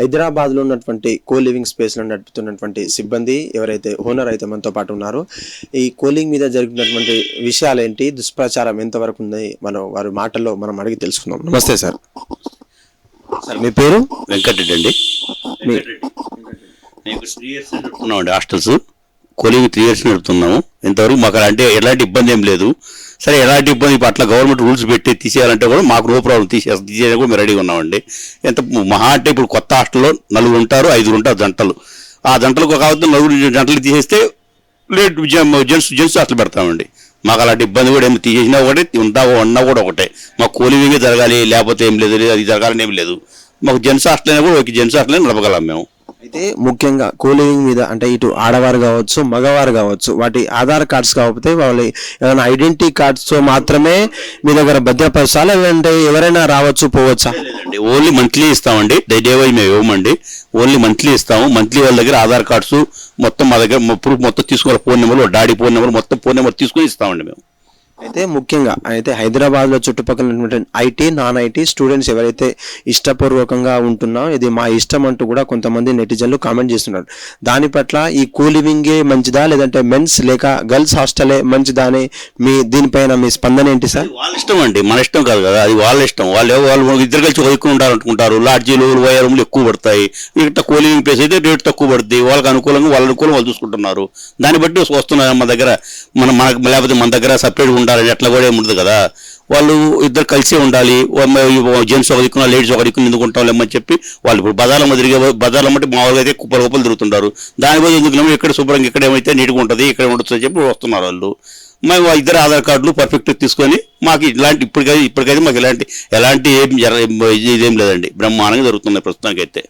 హైదరాబాద్లో ఉన్నటువంటి co living స్పేస్లో నడుపుతున్నటువంటి సిబ్బంది ఎవరైతే ఓనర్ అయితే మనతో పాటు ఉన్నారో ఈ కోలింగ్ మీద జరుగుతున్నటువంటి విషయాలు ఏంటి? దుష్ప్రచారం ఎంతవరకు ఉంది? మనం వారి మాటల్లో మనం అడిగి తెలుసుకుందాం. నమస్తే సార్. సార్ మీ పేరు? వెంకటరెడ్డి అండి. మీ నేను త్రీ ఇయర్స్ నడుపుతున్నాం అండి హాస్టల్స్. కూలింగ్ త్రీ ఇయర్స్ నడుపుతున్నాము. ఇంతవరకు మాకు అంటే ఎలాంటి ఇబ్బంది ఏం లేదు. సరే ఎలాంటి ఇబ్బంది? ఇప్పుడు అట్లా గవర్నమెంట్ రూల్స్ పెట్టి తీసేయాలంటే కూడా మాకు నో ప్రాబ్లం తీసే తీసేయడానికి కూడా మేము రెడీగా ఉన్నామండి. ఎంత మహా అంటే ఇప్పుడు కొత్త హాస్టల్లో నలుగురు ఉంటారు ఐదుగురు ఉంటారు జంటలు. ఆ జంటలకు కావద్దు నలుగురు జంటలు తీసేస్తే లేట్ జెంట్స్ జెంట్స్ అట్లా పెడతామండి. మాకు అలాంటి ఇబ్బంది కూడా ఏమి తీసేసినా ఒకటే ఉందా ఉన్నా కూడా ఒకటే. మాకు కూలింగే జరగాలి లేకపోతే ఏం లేదు అది జరగాలని ఏం లేదు. మాకు జెంట్స్ హాస్టల్ అయినా కూడా ఒక జెంట్స్ హాస్టల్ నడపగలం మేము. అయితే ముఖ్యంగా కూలింగ్ మీద అంటే ఇటు ఆడవారు కావచ్చు మగవారు కావచ్చు వాటి ఆధార్ కార్డ్స్ కాకపోతే వాళ్ళ ఏమైనా ఐడెంటిటీ కార్డ్స్తో మాత్రమే మీ దగ్గర భద్రపరచాలి లేదంటే ఎవరైనా రావచ్చు పోవచ్చా? లేదండి ఓన్లీ మంత్లీ ఇస్తామండి. డే డే మేము ఇవ్వమండి. ఓన్లీ మంత్లీ ఇస్తాము. మంత్లీ వాళ్ళ దగ్గర ఆధార్ కార్డ్స్ మొత్తం మా దగ్గర ప్రూఫ్ మొత్తం తీసుకున్న phone number daddy phone number మొత్తం ఫోన్ నెంబర్ తీసుకుని ఇస్తామండి మేము. అయితే ముఖ్యంగా అయితే హైదరాబాద్లో చుట్టుపక్కల ఉన్నటువంటి ఐటీ నాన్ ఐటీ స్టూడెంట్స్ ఎవరైతే ఇష్టపూర్వకంగా ఉంటున్నా ఇది మా ఇష్టం అంటూ కూడా కొంతమంది నెటిజన్లు కామెంట్ చేస్తున్నారు. దాని పట్ల ఈ కూలివింగే మంచిదా లేదంటే మెన్స్ లేక గర్ల్స్ హాస్టలే మంచిదా అని మీ దీనిపైన మీ స్పందన ఏంటి సార్? వాళ్ళ ఇష్టం అండి మన ఇష్టం కాదు కదా అది వాళ్ళ ఇష్టం. వాళ్ళు వాళ్ళు ఇద్దరు కలిసి చదువుకుని ఉండాలనుకుంటారు అనుకుంటారు లాడ్జీలు వయ రూమ్లు ఎక్కువ పడతాయి. ఇక్కడ కూలింగ్ ప్లేస్ అయితే రేట్ తక్కువ పడుతుంది వాళ్ళకి అనుకూలంగా వాళ్ళ అనుకూలం వాళ్ళు చూసుకుంటున్నారు. దాన్ని బట్టి వస్తున్నారు మన దగ్గర మన మన లేకపోతే మన దగ్గర సపరేట్ ఉండాలని అట్లా కూడా ఉండదు కదా. వాళ్ళు ఇద్దరు కలిసే ఉండాలి. జెంట్స్ ఒక దిక్కున లేడీస్ ఒక దిక్కున ఎందుకు ఉంటాం లేమని చెప్పి వాళ్ళు ఇప్పుడు బదాలమ్మ తిరిగే బదాలమ్మ బట్టి మామూలుగా అయితే కుప్పలు కుప్పలు తిరుగుతుంటారు. దాని బదులు ఎందుకు ఇక్కడ శుభ్రంగా ఇక్కడ ఏమైతే నీట్గా ఉంటుంది ఇక్కడ ఉండొచ్చు అని చెప్పి వస్తున్నారు వాళ్ళు. మేము ఇద్దరు ఆధార్ కార్డులు పర్ఫెక్ట్ తీసుకొని మాకు ఇలాంటి ఇప్పటికైతే ఇప్పటికైతే మాకు ఇలాంటి ఎలాంటి ఏం జర ఇదేం లేదండి. బ్రహ్మాండంగా జరుగుతున్నాయి ప్రస్తుతానికైతే.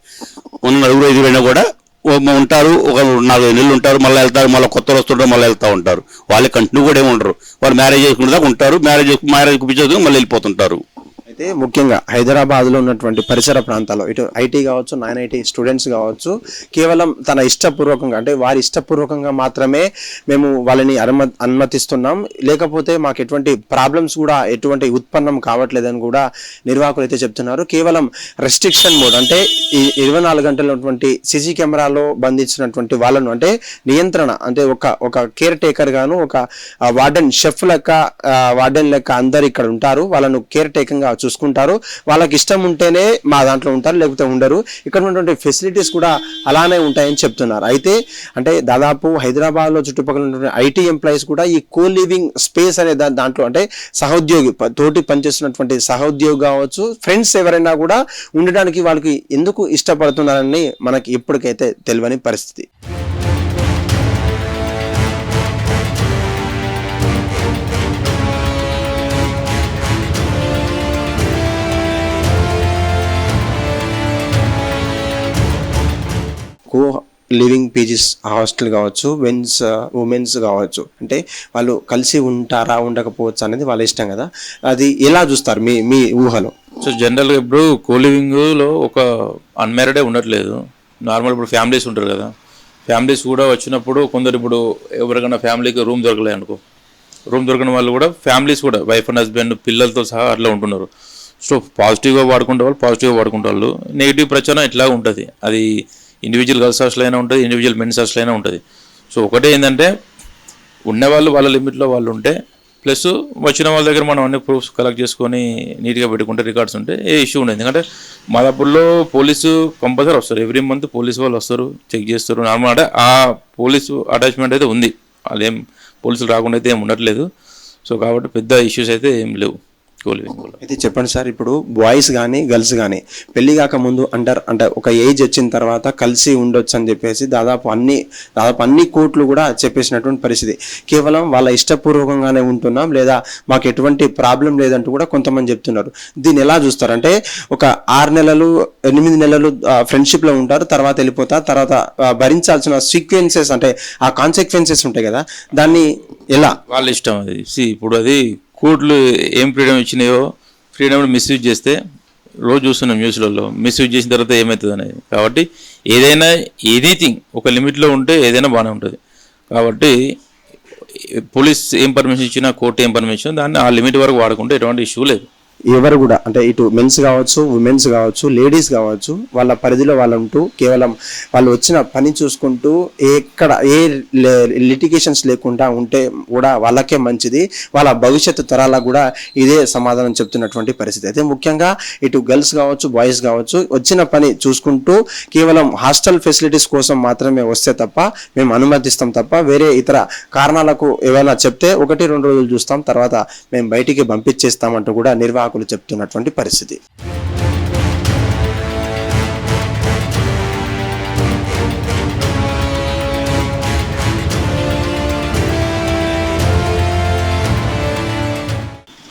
ఉన్న నలుగురు ఐదుగురైనా కూడా ఉంటారు ఒక నాలుగు నెలలు ఉంటారు మళ్ళీ వెళ్తారు మళ్ళీ కొత్త వస్తుంటారు మళ్ళీ వెళ్తూ ఉంటారు. వాళ్ళకి కంటిన్యూ కూడా ఏమి ఉండరు. వాళ్ళు మ్యారేజ్ చేసుకునే దాకా ఉంటారు మ్యారేజ్ మ్యారేజ్ కుపించేందుకు మళ్ళీ వెళ్ళిపోతుంటారు. అయితే ముఖ్యంగా హైదరాబాద్లో ఉన్నటువంటి పరిసర ప్రాంతాల్లో ఇటు ఐటీ కావచ్చు నాన్ ఐటీ స్టూడెంట్స్ కావచ్చు కేవలం తన ఇష్టపూర్వకంగా అంటే వారి ఇష్టపూర్వకంగా మాత్రమే మేము వాళ్ళని అనుమ అనుమతిస్తున్నాం. లేకపోతే మాకు ఎటువంటి ప్రాబ్లమ్స్ కూడా ఎటువంటి ఉత్పన్నం కావట్లేదని కూడా నిర్వాహకులు అయితే చెప్తున్నారు. కేవలం రెస్ట్రిక్షన్ మోడ్ అంటే ఈ ఇరవై నాలుగు గంటలటువంటి ఉన్నటువంటి సిసి కెమెరాలో బంధించినటువంటి వాళ్ళను అంటే నియంత్రణ అంటే ఒక ఒక కేర్ టేకర్ గాను ఒక వార్డెన్ షెఫ్ లెక్క వార్డెన్ లెక్క అందరు ఇక్కడ ఉంటారు. వాళ్ళను కేర్ టేకింగ్ చూసుకుంటారు. వాళ్ళకి ఇష్టం ఉంటేనే మా దాంట్లో ఉంటారు లేకపోతే ఉండరు. ఇక్కడ ఉన్నటువంటి ఫెసిలిటీస్ కూడా అలానే ఉంటాయని చెప్తున్నారు. అయితే అంటే దాదాపు హైదరాబాద్లో చుట్టుపక్కల ఉన్నటువంటి ఐటీ ఎంప్లాయీస్ కూడా ఈ కో లివింగ్ స్పేస్ అనే దా- దాంట్లో అంటే సహోద్యోగి ప- తోటి పనిచేస్తున్నటువంటి సహోద్యోగి కావచ్చు ఫ్రెండ్స్ ఎవరైనా కూడా ఉండడానికి వాళ్ళకి ఎందుకు ఇష్టపడుతున్నారని మనకి ఇప్పటికైతే తెలియని పరిస్థితి. కో లివింగ్ పీజీస్ హాస్టల్ కావచ్చు మెన్స్ ఉమెన్స్ కావచ్చు. అంటే వాళ్ళు కలిసి ఉంటారా ఉండకపోవచ్చు అనేది వాళ్ళ ఇష్టం కదా. అది ఎలా చూస్తారు మీ మీ ఊహలో? సో జనరల్గా ఇప్పుడు కోలివింగ్లో ఒక అన్మ్యారీడే ఉండట్లేదు. నార్మల్ ఇప్పుడు ఫ్యామిలీస్ ఉంటారు కదా. ఫ్యామిలీస్ కూడా వచ్చినప్పుడు కొందరు ఇప్పుడు ఎవరికైనా ఫ్యామిలీకి రూమ్ దొరకలే అనుకో. రూమ్ దొరకని వాళ్ళు కూడా ఫ్యామిలీస్ కూడా వైఫ్ అండ్ హస్బెండ్ పిల్లలతో సహా అట్లా ఉంటున్నారు. సో పాజిటివ్గా వాడుకుంటే వాళ్ళు పాజిటివ్గా వాడుకుంటే వాళ్ళు నెగిటివ్ ప్రచారం ఇట్లా ఉంటుంది. అది ఇండివిజువల్ గర్ల్స్ హాస్టల్ అయినా ఉంటుంది ఇండివిజువల్ మెన్స్ హాస్టల్ అయినా ఉంటుంది. సో ఒకటే ఏంటంటే ఉన్నవాళ్ళు వాళ్ళ లిమిట్లో వాళ్ళు ఉంటే ప్లస్ వచ్చిన వాళ్ళ దగ్గర మనం అన్ని ప్రూఫ్స్ కలెక్ట్ చేసుకొని నీట్గా పెట్టుకుంటే రికార్డ్స్ ఉంటే ఏ ఇష్యూ ఉండదు. ఎందుకంటే మాదాపూర్లో పోలీసు కంపల్సరీ వస్తారు. ఎవ్రీ మంత్ పోలీసు వాళ్ళు వస్తారు చెక్ చేస్తారు. నార్మల్ అంటే ఆ పోలీసు అటాచ్మెంట్ అయితే ఉంది. వాళ్ళేం పోలీసులు రాకుండా అయితే ఏం ఉండట్లేదు. సో కాబట్టి పెద్ద ఇష్యూస్ అయితే ఏం లేవు. అయితే చెప్పండి సార్ ఇప్పుడు బాయ్స్ కానీ గర్ల్స్ కానీ పెళ్ళి కాక ముందు అంటారు అంటే ఒక ఏజ్ వచ్చిన తర్వాత కలిసి ఉండొచ్చు అని చెప్పేసి దాదాపు అన్ని దాదాపు అన్ని కోర్టులు కూడా చెప్పేసినటువంటి పరిస్థితి. కేవలం వాళ్ళ ఇష్టపూర్వకంగానే ఉంటున్నాం లేదా మాకు ఎటువంటి ప్రాబ్లం లేదంటూ కూడా కొంతమంది చెప్తున్నారు. దీన్ని ఎలా చూస్తారు? అంటే ఒక ఆరు నెలలు ఎనిమిది నెలలు ఫ్రెండ్షిప్లో ఉంటారు తర్వాత వెళ్ళిపోతారు తర్వాత భరించాల్సిన సీక్వెన్సెస్ అంటే ఆ కాన్సిక్వెన్సెస్ ఉంటాయి కదా దాన్ని ఎలా? వాళ్ళ ఇష్టం అది. ఇప్పుడు అది కోర్టులు ఏం ఫ్రీడమ్ ఇచ్చినాయో ఫ్రీడమ్ మిస్యూజ్ చేస్తే రోజు చూస్తున్నాం న్యూస్లలో మిస్యూజ్ చేసిన తర్వాత ఏమవుతుంది అనేది కాబట్టి ఏదైనా ఎనీథింగ్ ఒక లిమిట్లో ఉంటే ఏదైనా బాగానే ఉంటుంది. కాబట్టి పోలీస్ ఏం పర్మిషన్ ఇచ్చినా కోర్టు ఏం పర్మిషన్ ఇచ్చినా దాన్ని ఆ లిమిట్ వరకు వాడుకుంటే ఎటువంటి ఇష్యూ లేదు. ఎవరు కూడా అంటే ఇటు మెన్స్ కావచ్చు ఉమెన్స్ కావచ్చు లేడీస్ కావచ్చు వాళ్ళ పరిధిలో వాళ్ళు ఉంటూ కేవలం వాళ్ళు వచ్చిన పని చూసుకుంటూ ఎక్కడ ఏ లిటిగేషన్స్ లేకుండా ఉంటే కూడా వాళ్ళకే మంచిది వాళ్ళ భవిష్యత్తు తరాలకు కూడా ఇదే సమాధానం చెప్తున్నటువంటి పరిస్థితి. అయితే ముఖ్యంగా ఇటు గర్ల్స్ కావచ్చు బాయ్స్ కావచ్చు వచ్చిన పని చూసుకుంటూ కేవలం హాస్టల్ ఫెసిలిటీస్ కోసం మాత్రమే వస్తే తప్ప మేము అనుమతిస్తాం తప్ప వేరే ఇతర కారణాలకు ఏమైనా చెప్తే ఒకటి రెండు రోజులు చూస్తాం తర్వాత మేము బయటికి పంపించేస్తామంటూ కూడా నిర్వాహకులు చెప్తున్నటువంటి పరిస్థితి.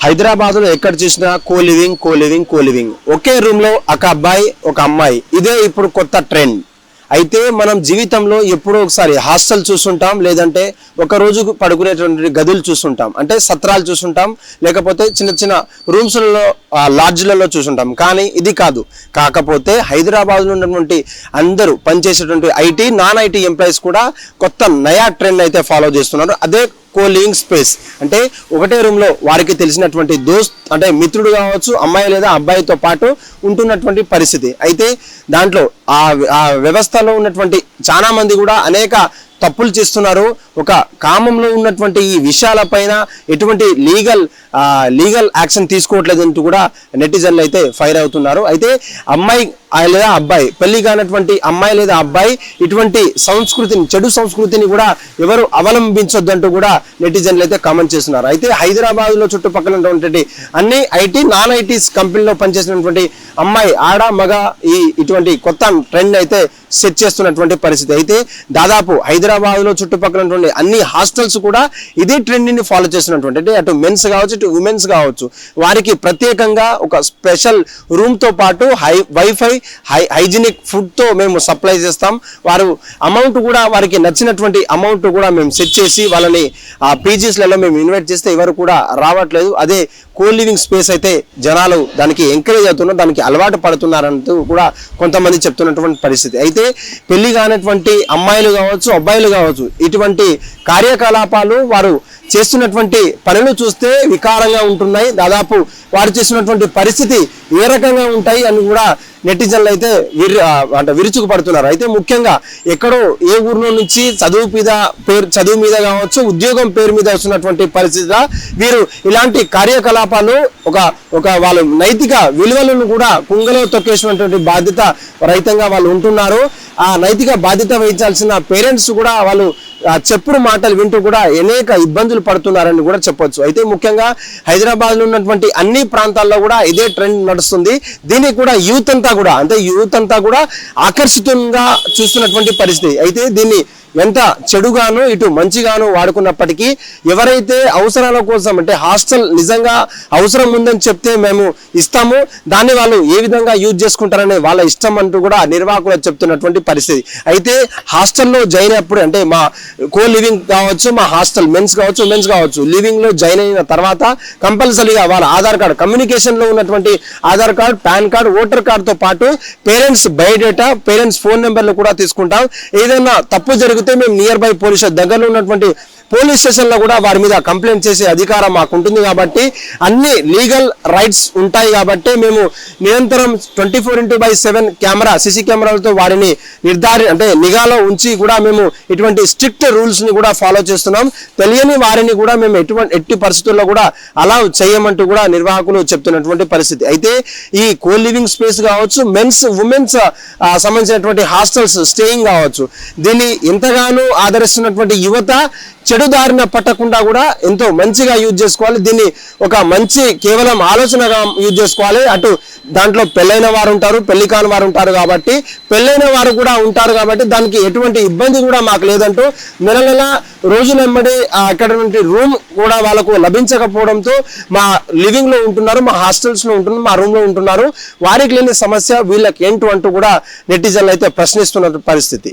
హైదరాబాద్లో ఎక్కడ చూసినా co living co living co living. ఒకే రూమ్లో ఒక అబ్బాయి ఒక అమ్మాయి. ఇదే ఇప్పుడు కొత్త ట్రెండ్. అయితే మనం జీవితంలో ఎప్పుడో ఒకసారి హాస్టల్ చూస్తుంటాం లేదంటే ఒక రోజు పడుకునేటువంటి గదులు చూస్తుంటాం. అంటే సత్రాలు చూస్తుంటాం లేకపోతే చిన్న చిన్న రూమ్స్లలో లాడ్జ్లలో చూస్తుంటాం. కానీ ఇది కాదు. కాకపోతే హైదరాబాద్లో ఉన్నటువంటి అందరూ పనిచేసేటువంటి ఐటీ నాన్ ఐటీ ఎంప్లాయీస్ కూడా కొత్త నయా ట్రెండ్ అయితే ఫాలో చేస్తున్నారు. అదే కోలింగ్ స్పేస్ అంటే ఒకటే రూమ్లో వారికి తెలిసినటువంటి దోస్త్ అంటే మిత్రుడు కావచ్చు అమ్మాయి లేదా అబ్బాయితో పాటు ఉంటున్నటువంటి పరిస్థితి. అయితే దాంట్లో ఆ ఆ వ్యవస్థలో ఉన్నటువంటి చాలామంది కూడా అనేక తప్పులు చేస్తున్నారు. ఒక కామంలో ఉన్నటువంటి ఈ విషయాలపైన ఎటువంటి లీగల్ లీగల్ యాక్షన్ తీసుకోవట్లేదు అంటూ కూడా నెటిజన్లు అయితే ఫైర్ అవుతున్నారు. అయితే అమ్మాయి ఆ లేదా అబ్బాయి పెళ్ళి కానటువంటి అమ్మాయి లేదా అబ్బాయి ఇటువంటి సంస్కృతిని చెడు సంస్కృతిని కూడా ఎవరు అవలంబించొద్దంటూ కూడా నెటిజన్లు అయితే కామెంట్ చేస్తున్నారు. అయితే హైదరాబాద్లో చుట్టుపక్కల ఉన్నటువంటి అన్ని ఐటీ నాన్ ఐటీస్ కంపెనీలో పనిచేసినటువంటి అమ్మాయి ఆడ మగ ఈ ఇటువంటి కొత్త ట్రెండ్ అయితే సెట్ చేస్తున్నటువంటి పరిస్థితి. అయితే దాదాపు హైదరాబాద్లో చుట్టుపక్కల ఉన్నటువంటి అన్ని హాస్టల్స్ కూడా ఇదే ట్రెండింగ్ని ఫాలో చేస్తున్నటువంటి అంటే అటు మెన్స్ కావచ్చు ఇటు ఉమెన్స్ కావచ్చు వారికి ప్రత్యేకంగా ఒక స్పెషల్ రూమ్తో పాటు హై వైఫై హై హైజీనిక్ ఫుడ్తో మేము సప్లై చేస్తాం. వారు అమౌంట్ కూడా వారికి నచ్చినటువంటి అమౌంట్ కూడా మేము సెట్ చేసి వాళ్ళని ఆ పీజీస్లలో మేము ఇన్వైట్ చేస్తే ఎవరు కూడా రావట్లేదు. అదే కో లివింగ్ స్పేస్ అయితే జనాలు దానికి ఎంకరేజ్ అవుతున్నారు దానికి అలవాటు పడుతున్నారంటూ కూడా కొంతమంది చెప్తున్నటువంటి పరిస్థితి. అయితే పెళ్ళి కానటువంటి అమ్మాయిలు కావచ్చు అబ్బాయిలు కావచ్చు ఇటువంటి కార్యకలాపాలు వారు చేస్తున్నటువంటి పనులు చూస్తే వికారంగా ఉంటున్నాయి. దాదాపు వారు చేస్తున్నటువంటి పరిస్థితి ఏ రకంగా ఉంటాయి అని కూడా నెటిజన్లు అయితే విరి అంటే విరుచుకు పడుతున్నారు అయితే ముఖ్యంగా ఎక్కడో ఏ ఊరిలో నుంచి చదువు మీద పేరు చదువు మీద కావచ్చు ఉద్యోగం పేరు మీద వస్తున్నటువంటి పరిస్థితిలో వీరు ఇలాంటి కార్యకలాపాలు ఒక ఒక వాళ్ళ నైతిక విలువలను కూడా కుంగలో తొక్కేసినటువంటి బాధ్యత రైతంగా వాళ్ళు ఉంటున్నారు. ఆ నైతిక బాధ్యత వహించాల్సిన పేరెంట్స్ కూడా వాళ్ళు చెప్పుడు మాటలు వింటూ కూడా అనేక ఇబ్బందులు పడుతున్నారని కూడా చెప్పొచ్చు. అయితే ముఖ్యంగా హైదరాబాద్లో ఉన్నటువంటి అన్ని ప్రాంతాల్లో కూడా ఇదే ట్రెండ్ నడుస్తుంది. దీనికి కూడా యూత్ అంతా కూడా అంటే యూత్ అంతా కూడా ఆకర్షితంగా చూస్తున్నటువంటి పరిస్థితి. అయితే దీన్ని ఎంత చెడుగాను ఇటు మంచిగాను వాడుకున్నప్పటికీ ఎవరైతే అవసరాల కోసం అంటే హాస్టల్ నిజంగా అవసరం ఉందని చెప్తే మేము ఇస్తాము దాన్ని వాళ్ళు ఏ విధంగా యూజ్ చేసుకుంటారనే వాళ్ళ ఇష్టం అంటూ కూడా నిర్వాహకులు చెప్తున్నటువంటి పరిస్థితి. అయితే హాస్టల్లో జాయిన్ అయినప్పుడు అంటే మా కో లివింగ్ కావచ్చు మా హాస్టల్ మెన్స్ కావచ్చు ఉమెన్స్ కావచ్చు లివింగ్లో జాయిన్ అయిన తర్వాత కంపల్సరీగా వాళ్ళ ఆధార్ కార్డు కమ్యూనికేషన్లో ఉన్నటువంటి Aadhaar card PAN card voter కార్డుతో పాటు పేరెంట్స్ బయోడేటా పేరెంట్స్ ఫోన్ నెంబర్లు కూడా తీసుకుంటాం. ఏదైనా తప్పు జరిగితే మేము నియర్ బై పోలీస్ దగ్గరలో ఉన్నటువంటి పోలీస్ స్టేషన్లో కూడా వారి మీద కంప్లైంట్ చేసే అధికారం మాకు ఉంటుంది కాబట్టి అన్ని లీగల్ రైట్స్ ఉంటాయి కాబట్టి మేము నిరంతరం twenty four into by seven camera CC కెమెరాలతో వారిని నిర్ధారి అంటే నిఘాలో ఉంచి కూడా మేము ఇటువంటి స్ట్రిక్ట్ రూల్స్ని కూడా ఫాలో చేస్తున్నాం. తెలియని వారిని కూడా మేము ఎటువంటి ఎట్టి పరిస్థితుల్లో కూడా అలా చేయమంటూ కూడా నిర్వాహకులు చెప్తున్నటువంటి పరిస్థితి. అయితే ఈ కో లివింగ్ స్పేస్ కావచ్చు మెన్స్ ఉమెన్స్ సంబంధించినటువంటి హాస్టల్స్ స్టేయింగ్ కావచ్చు. దీన్ని ఎంతగానో ఆదరిస్తున్నటువంటి యువత చెడు దారిన పట్టకుండా కూడా ఎంతో మంచిగా యూజ్ చేసుకోవాలి. దీన్ని ఒక మంచి కేవలం ఆలోచనగా యూజ్ చేసుకోవాలి. అటు దాంట్లో పెళ్ళైన వారు ఉంటారు పెళ్ళి కాని వారు ఉంటారు కాబట్టి పెళ్ళైన వారు కూడా ఉంటారు కాబట్టి దానికి ఎటువంటి ఇబ్బంది కూడా మాకు లేదంటూ నెల నెల రోజులెమ్మడి అక్కడ నుండి రూమ్ కూడా వాళ్ళకు లభించకపోవడంతో మా లివింగ్లో ఉంటున్నారు మా హాస్టల్స్లో ఉంటున్నారు మా రూమ్లో ఉంటున్నారు. వారికి లేని సమస్య వీళ్ళకి ఏంటో అంటూ కూడా నెటిజన్లు అయితే ప్రశ్నిస్తున్న పరిస్థితి.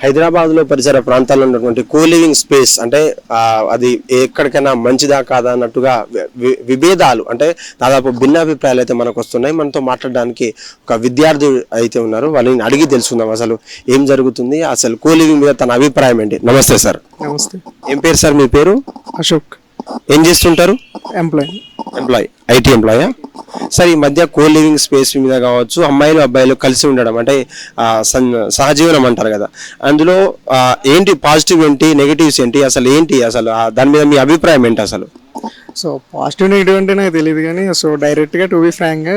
హైదరాబాద్లో పరిసర ప్రాంతాల్లో ఉన్నటువంటి కో లివింగ్ స్పేస్ అంటే అది ఎక్కడికైనా మంచిదా కాదా అన్నట్టుగా విభేదాలు అంటే దాదాపు భిన్నాభిప్రాయాలు అయితే మనకు వస్తున్నాయి. మనతో మాట్లాడడానికి ఒక విద్యార్థి అయితే ఉన్నారు. వాళ్ళని అడిగి తెలుసుకుందాం అసలు ఏం జరుగుతుంది అసలు కో లివింగ్ మీద తన అభిప్రాయం ఏంటి? నమస్తే సార్. నమస్తే. ఏం పేరు సార్? మీ పేరు? అశోక్. ఏం చేస్తుంటారు? ఎంప్లాయీ ఎంప్లాయ్ ఐటీ ఎంప్లాయా సార్ ఈ మధ్య కో లివింగ్ స్పేస్ మీద కావచ్చు అమ్మాయిలు అబ్బాయిలు కలిసి ఉండడం అంటే సహజీవనం అంటారు కదా. అందులో ఏంటి పాజిటివ్ ఏంటి నెగిటివ్స్ ఏంటి అసలు ఏంటి అసలు దాని మీద మీ అభిప్రాయం ఏంటి అసలు? సో పాజిటివ్ నెగిటివ్ అంటే నాకు తెలియదు కానీ సో డైరెక్ట్గా టు బి ఫ్రాంక్గా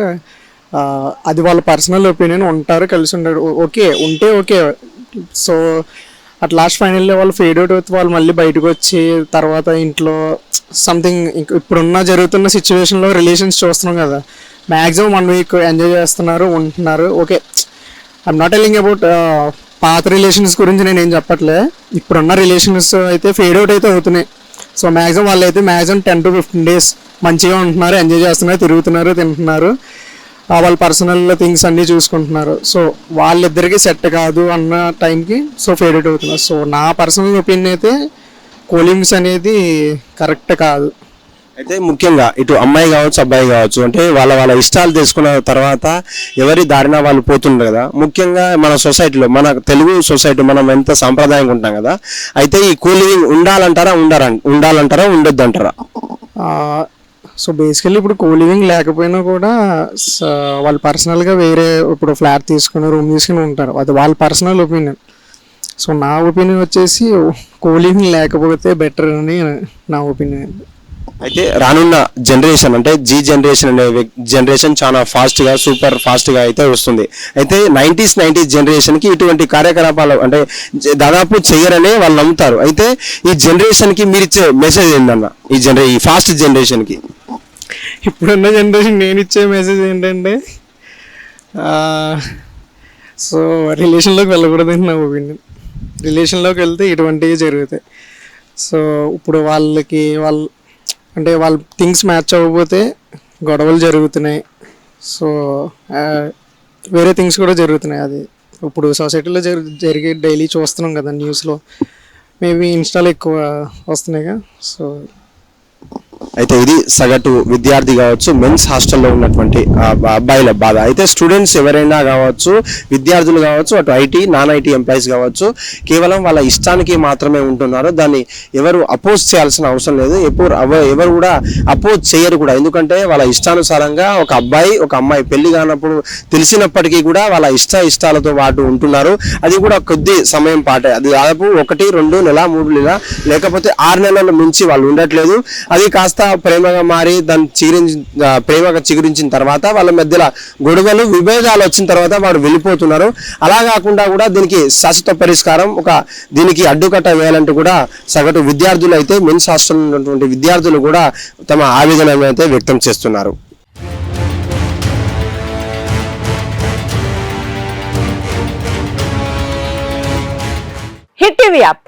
అది వాళ్ళ పర్సనల్ ఒపీనియన్ ఉంటారు కలిసి ఉంటారు ఓకే ఉంటే okay. So at last final వాళ్ళు ఫేడ్ అవుట్ అవుతే వాళ్ళు మళ్ళీ బయటకు వచ్చి తర్వాత ఇంట్లో సంథింగ్ ఇప్పుడున్న జరుగుతున్న సిచ్యువేషన్లో రిలేషన్స్ చూస్తున్నాం కదా. మ్యాక్సిమం వన్ వీక్ ఎంజాయ్ చేస్తున్నారు ఉంటున్నారు. Okay I'm not telling about పాత రిలేషన్స్ గురించి నేను ఏం చెప్పట్లే. ఇప్పుడున్న రిలేషన్స్ అయితే ఫేడ్ అవుట్ అయితే అవుతున్నాయి. సో మ్యాక్సిమం వాళ్ళు అయితే maximum ten to fifteen days మంచిగా ఉంటున్నారు ఎంజాయ్ చేస్తున్నారు తిరుగుతున్నారు తింటున్నారు. వాళ్ళ పర్సనల్ థింగ్స్ అన్నీ చూసుకుంటున్నారు. సో వాళ్ళిద్దరికి సెట్ కాదు అన్న టైంకి సో ఫేడ్ అవుట్ అవుతున్నారు. సో నా పర్సనల్ ఒపీనియన్ అయితే కూలింగ్స్ అనేది కరెక్ట్ కాదు. అయితే ముఖ్యంగా ఇటు అమ్మాయి కావచ్చు అబ్బాయి కావచ్చు అంటే వాళ్ళ వాళ్ళ ఇష్టాలు తెలుసుకున్న తర్వాత ఎవరి దారిన వాళ్ళు పోతుంటారు కదా. ముఖ్యంగా మన సొసైటీలో మన తెలుగు సొసైటీ మనం ఎంత సాంప్రదాయంగా ఉంటాం కదా. అయితే ఈ కూలింగ్ ఉండాలంటారా ఉండరా ఉండాలంటారా ఉండొద్దు అంటారా సో బేసికల్లీ ఇప్పుడు కో లివింగ్ లేకపోయినా కూడా వాళ్ళు పర్సనల్గా వేరే ఇప్పుడు ఫ్లాట్ తీసుకుని రూమ్ తీసుకుని ఉంటారు. అది వాళ్ళ పర్సనల్ ఒపీనియన్ సో నా ఒపీనియన్ వచ్చేసి కో లివింగ్ లేకపోతే బెటర్ అని నా ఒపీనియన్ అయితే రానున్న జనరేషన్ అంటే జీ జనరేషన్ అనే జనరేషన్ చాలా ఫాస్ట్గా సూపర్ ఫాస్ట్గా అయితే వస్తుంది. అయితే నైంటీస్ నైన్టీస్ జనరేషన్కి ఇటువంటి కార్యకలాపాలు అంటే దాదాపు చేయరనే వాళ్ళు నమ్ముతారు. అయితే ఈ జనరేషన్కి మీరు ఇచ్చే మెసేజ్ ఏంటన్న ఈ జనరే ఈ ఫాస్ట్ జనరేషన్కి. ఇప్పుడున్న జనరేషన్ నేను ఇచ్చే మెసేజ్ ఏంటంటే సో రిలేషన్లోకి వెళ్ళకూడదని నా ఒపీనియన్. రిలేషన్లోకి వెళ్తే ఇటువంటివి జరుగుతాయి. సో ఇప్పుడు వాళ్ళకి వాళ్ళు అంటే వాళ్ళ థింగ్స్ మ్యాచ్ అవ్వకపోతే గొడవలు జరుగుతున్నాయి. సో వేరే థింగ్స్ కూడా జరుగుతున్నాయి. అది ఇప్పుడు సొసైటీలో జరి జరిగే డైలీ చూస్తున్నాం కదా న్యూస్లో. మేబీ ఇన్స్టాలో ఎక్కువ వస్తున్నాయిగా. సో అయితే ఇది సగటు విద్యార్థి కావచ్చు మెన్స్ హాస్టల్లో ఉన్నటువంటి అబ్బాయిల బాధ. అయితే స్టూడెంట్స్ ఎవరైనా కావచ్చు విద్యార్థులు కావచ్చు అటు ఐటీ నాన్ ఐటీ ఎంప్లాయీస్ కావచ్చు కేవలం వాళ్ళ ఇష్టానికి మాత్రమే ఉంటున్నారు. దాన్ని ఎవరు అపోజ్ చేయాల్సిన అవసరం లేదు. ఎప్పుడు ఎవరు కూడా అపోజ్ చేయరు కూడా. ఎందుకంటే వాళ్ళ ఇష్టానుసారంగా ఒక అబ్బాయి ఒక అమ్మాయి పెళ్ళి కానప్పుడు తెలిసినప్పటికీ కూడా వాళ్ళ ఇష్ట ఇష్టాలతో పాటు ఉంటున్నారు. అది కూడా కొద్ది సమయం పాటే. అది దాదాపు ఒకటి రెండు నెల మూడు నెల లేకపోతే ఆరు నెలల మించి వాళ్ళు ఉండట్లేదు. అది కాస్త ప్రేమగా మారి దాన్ని చిగురించి ప్రేమగా చిగురించిన తర్వాత వాళ్ళ మధ్యలో గొడవలు విభేదాలు వచ్చిన తర్వాత వాడు వెళ్ళిపోతున్నారు. అలా కాకుండా కూడా దీనికి శాశ్వత పరిష్కారం ఒక దీనికి అడ్డుకట్ట వేయాలంటే కూడా సగటు విద్యార్థులు అయితే మెన్స్ హాస్టల్ ఉన్నటువంటి విద్యార్థులు కూడా తమ ఆవేదన అయితే వ్యక్తం చేస్తున్నారు. Hit TV app.